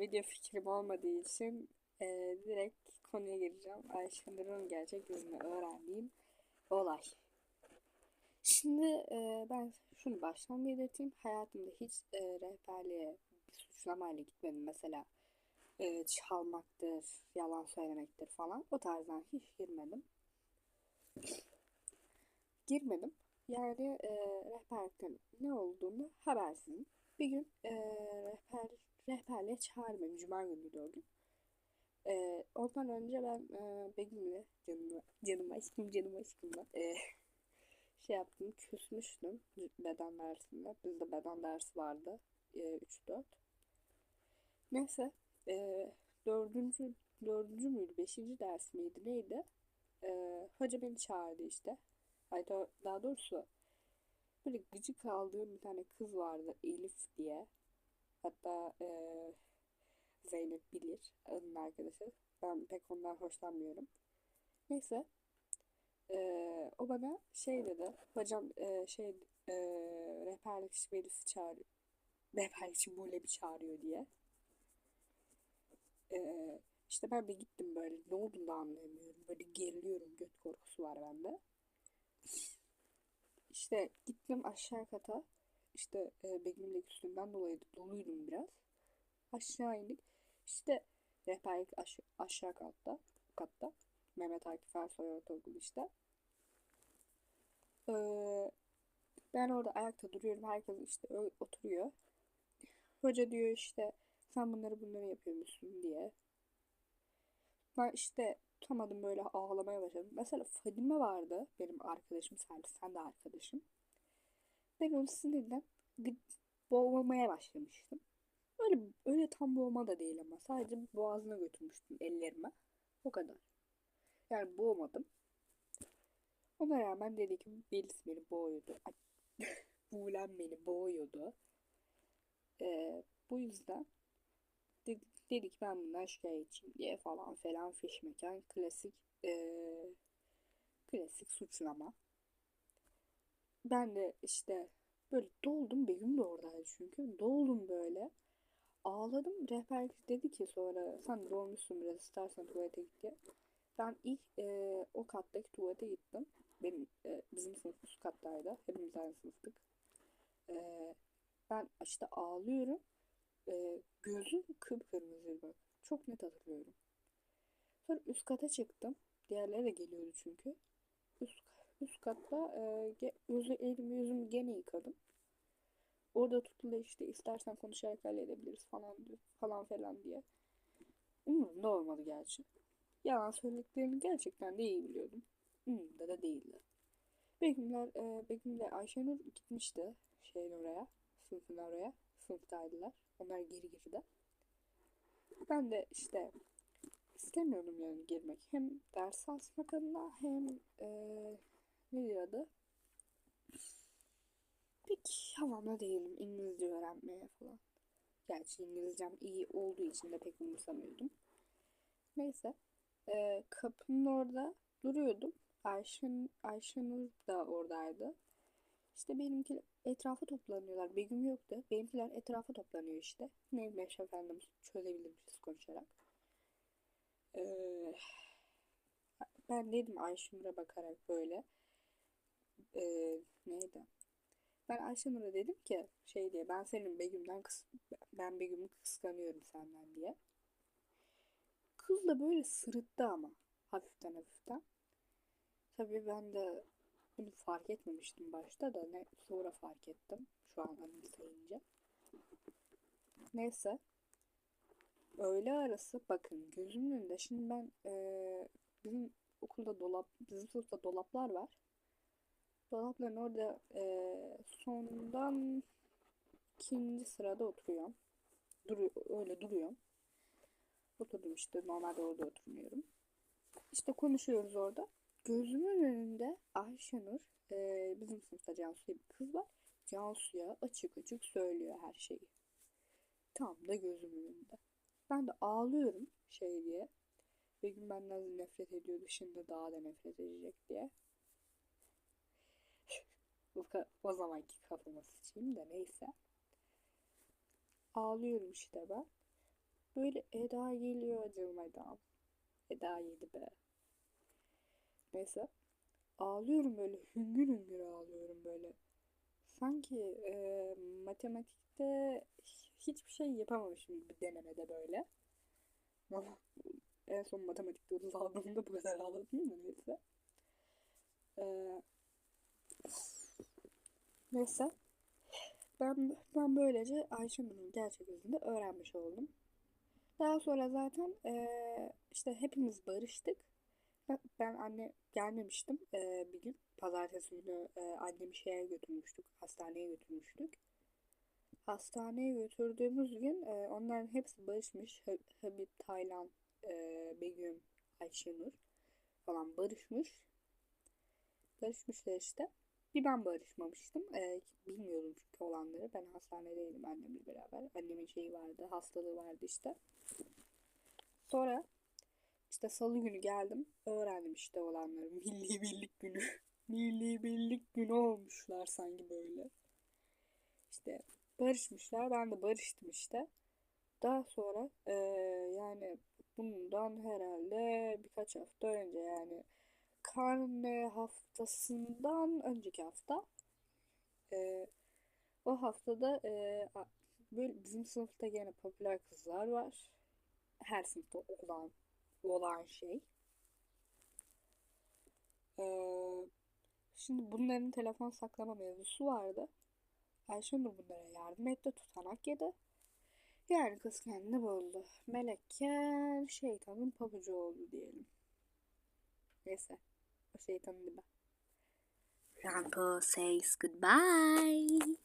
video fikrim olmadığı için e, direkt konuya gireceğim. Ayşenur'un gerçek yüzünü öğrendiğim olay. Şimdi e, ben şunu baştan belirteyim. Hayatımda hiç e, rehberliğe suçlamayla gitmedim. Mesela e, çalmaktır, yalan söylemektir falan. O tarzdan hiç girmedim. Girmedim. Yani e, rehberlikten ne olduğunu habersizim. Bir gün e, rehber, rehberliğe beni. Cuma günüydü o gün. E, ondan önce ben e, Begüm'le canım, canım aşkım canım aşkımla e, şey yaptım küsmüştüm beden dersinde. Bizde beden dersi vardı. E, 3-4. Neyse e, dördüncü, dördüncü müydü, beşinci ders miydi neydi? E, hoca beni çağırdı işte. Ay, daha doğrusu böyle gıcık aldığım bir tane kız vardı Elif diye. Hatta e, Zeynep bilir onun arkadaşı. Ben pek ondan hoşlanmıyorum. Neyse. E, o bana şey dedi. Hocam e, şey e, rehberlikçi Elif'i çağırıyor. Rehberlikçi Bule'bi çağırıyor diye. E, işte ben bir gittim böyle. Ne olduğunu da anlayamıyorum. Böyle geriliyorum. Göt korkusu var bende. İşte gittim aşağı kata. İşte e, Begüm'le üstünden dolayı doluydum biraz. Aşağı indik. İşte rehberlik aş aşağı katta. katta. Mehmet Akif Ersoy Ortaokulu işte. Ee, ben orada ayakta duruyorum. Herkes işte oturuyor. Hoca diyor işte sen bunları bunları yapıyor musun diye. Ben işte tutamadım böyle ağlamaya başladım. Mesela Fadime vardı benim arkadaşım sen, sen de arkadaşım. Ben onu sinirden boğmaya başlamıştım. Öyle, öyle tam boğma da değil ama sadece boğazına götürmüştüm ellerime. O kadar. Yani boğmadım. Ona rağmen dedi ki Melis beni boğuyordu. Buğulen beni boğuyordu. Ee, bu yüzden dedik ben bundan şikayetçiyim diye falan falan fiş mekan klasik ee, klasik suçlama. Ben de işte böyle doldum Begüm de oradaydı çünkü doldum böyle ağladım rehber dedi ki sonra sen dolmuşsun biraz istersen tuvalete git diye. Ben ilk e, o kattaki tuvalete gittim. Benim e, bizim sınıf üst kattaydı. Hepimiz aynı sınıftık. E, ben işte ağlıyorum. E, gözüm kıpkırmızı bak. Çok net hatırlıyorum. Sonra üst kata çıktım. Diğerleri de geliyordu çünkü. Üst, üst katta e, yüzü, elimi yüzümü gene yıkadım. Orada tutulu işte istersen konuşarak halledebiliriz falan falan falan diye. Umurumda olmadı gerçi. Yalan söylediklerini gerçekten de iyi biliyordum. Umurumda da değildi. Begümler, e, Begüm'le Ayşenur gitmişti şeyin oraya, sınıfın oraya. Sınıftaydılar. Onlar geri girdi. Ben de işte istemiyordum yani girmek. Hem ders asmak adına hem e, ne diyordu? Pek havamda değilim İngilizce öğrenmeye falan. Gerçi İngilizcem iyi olduğu için de pek umursamıyordum. Neyse. E, kapının orada duruyordum. Ayşen, Ayşenur da oradaydı. İşte benimki etrafa toplanıyorlar. Begüm yoktu. Benimkiler etrafa toplanıyor işte. Neymiş efendim çözebilir miyiz konuşarak. Ee, ben dedim Ayşenur'a bakarak böyle. Ee, neydi? Ben Ayşenur'a dedim ki şey diye ben senin Begüm'den kıs ben Begüm'ü kıskanıyorum senden diye. Kız da böyle sırıttı ama hafiften hafiften. Tabii ben de bunu fark etmemiştim başta da ne sonra fark ettim. Şu an anımsayınca. Neyse. Öğle arası bakın gözümün önünde. Şimdi ben e, bizim okulda dolap, bizim sınıfta dolaplar var. Dolapların orada e, sondan ikinci sırada oturuyorum. Duruyor, öyle duruyorum. Oturdum işte normalde orada oturmuyorum. İşte konuşuyoruz orada. Gözümün önünde Ayşenur, e, bizim sınıfta Cansu diye bir kız var. Cansu'ya açık açık söylüyor her şeyi. Tam da gözümün önünde. Ben de ağlıyorum şey diye. Bir gün benden nefret ediyordu. Şimdi daha da nefret edecek diye. O zamanki kafama sıçayım da neyse. Ağlıyorum işte ben. böyle Eda geliyor canım Eda'm. Eda yedi be. Neyse. Ağlıyorum böyle hüngür hüngür ağlıyorum böyle. Sanki e, matematikte hiçbir şey yapamamışım bir denemede böyle. En son matematikte 30 aldığımda bu kadar ağladım da neyse. Ee, neyse. Ben, ben böylece Ayşenur'un gerçek yüzünü öğrenmiş oldum. Daha sonra zaten eee, işte hepimiz barıştık. Ben, ben anne gelmemiştim eee, bir gün. Pazartesi günü eee, annemi şeye götürmüştük. Hastaneye götürmüştük. Hastaneye götürdüğümüz gün eee, onların hepsi barışmış. Ha- Habib, Taylan, eee, Begüm, Ayşenur falan barışmış. Barışmışlar işte. Bir ben barışmamıştım. Ee, bilmiyordum çünkü olanları. Ben hastanedeydim annemle beraber. Annemin şeyi vardı, hastalığı vardı işte. Sonra işte salı günü geldim. Öğrendim işte olanları. Milli Birlik Günü. Milli Birlik Günü olmuşlar sanki böyle. İşte barışmışlar. Ben de barıştım işte. Daha sonra eee, yani bundan herhalde birkaç hafta önce yani karne haftasından önceki hafta eee, o haftada a- böyle bizim sınıfta gene popüler kızlar var. Her sınıfta olan olan şey. Eee, şimdi bunların telefon saklama mevzusu vardı. Ayşenur bunlara yardım etti, tutanak yedi. Yani kız kendini buldu. Melekken şeytanın pabucu oldu diyelim. Neyse. O şeytanın dibi. Ranko says goodbye.